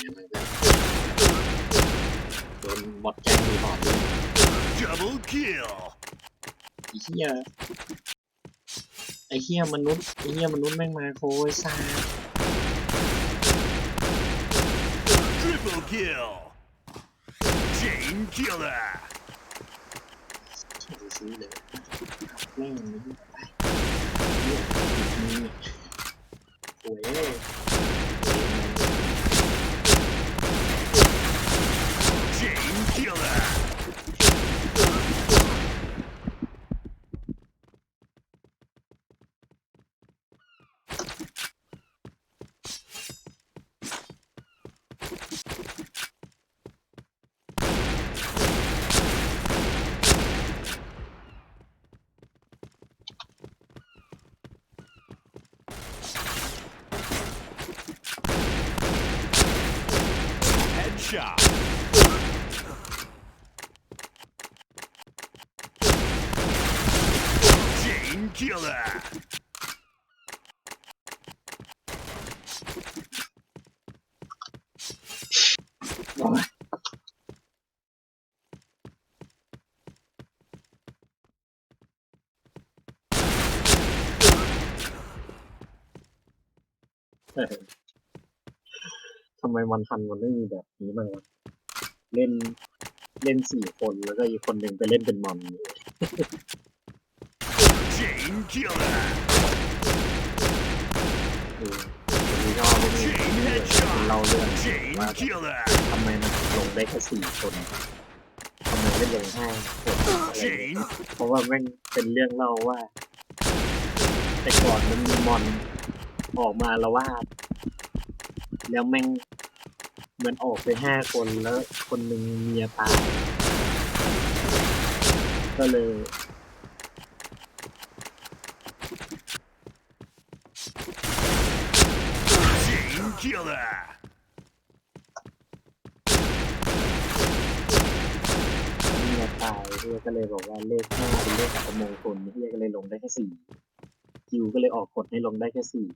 เนี่ยมันก็โดนบอดแกล้งรีพอร์ตด้วย Double kill. ไอ้เหี้ยไอ้เหี้ยมนุษย์ไอ้เหี้ยมนุษย์แม่งมาโคยซา Triple kill. Chain killer. เขียนซื้อเลยแม่งนี่ไปเหี้ยนี่โอ้ย Chain killer. Headshot. Chain killer. โอ้ยเออ ทำไมมันทันมันไม่มีแบบนี้บ้างวะเล่นเล่นสี่คนแล้วก็อีกคนหนึ่งไปเล่นเป็นมอน Chain killer. คือคนนี้ก็ไม่มีเรื่องเล่าเรื่อง Chain ว่า killer. ทำไมมันลงได้แค่สี่คนทำไมไม่ลงห้าคนอะไรอย่างเงี้ย Chain เพราะว่าแม่งเป็นเรื่องเล่าว่า แต่ก่อนมันมีมอนออกมาละวาด แล้วแม่งมันออกไปห้าคนแล้ว คนหนึ่งเมียตายก็เลยเมียตายเพื่อก็เลยบอกว่าเลขห้าเป็นเลขอัปมงคลเพื่อก็เลยลงได้แค่สี่คิวก็เลยออกกฎให้ลงได้แค่สี่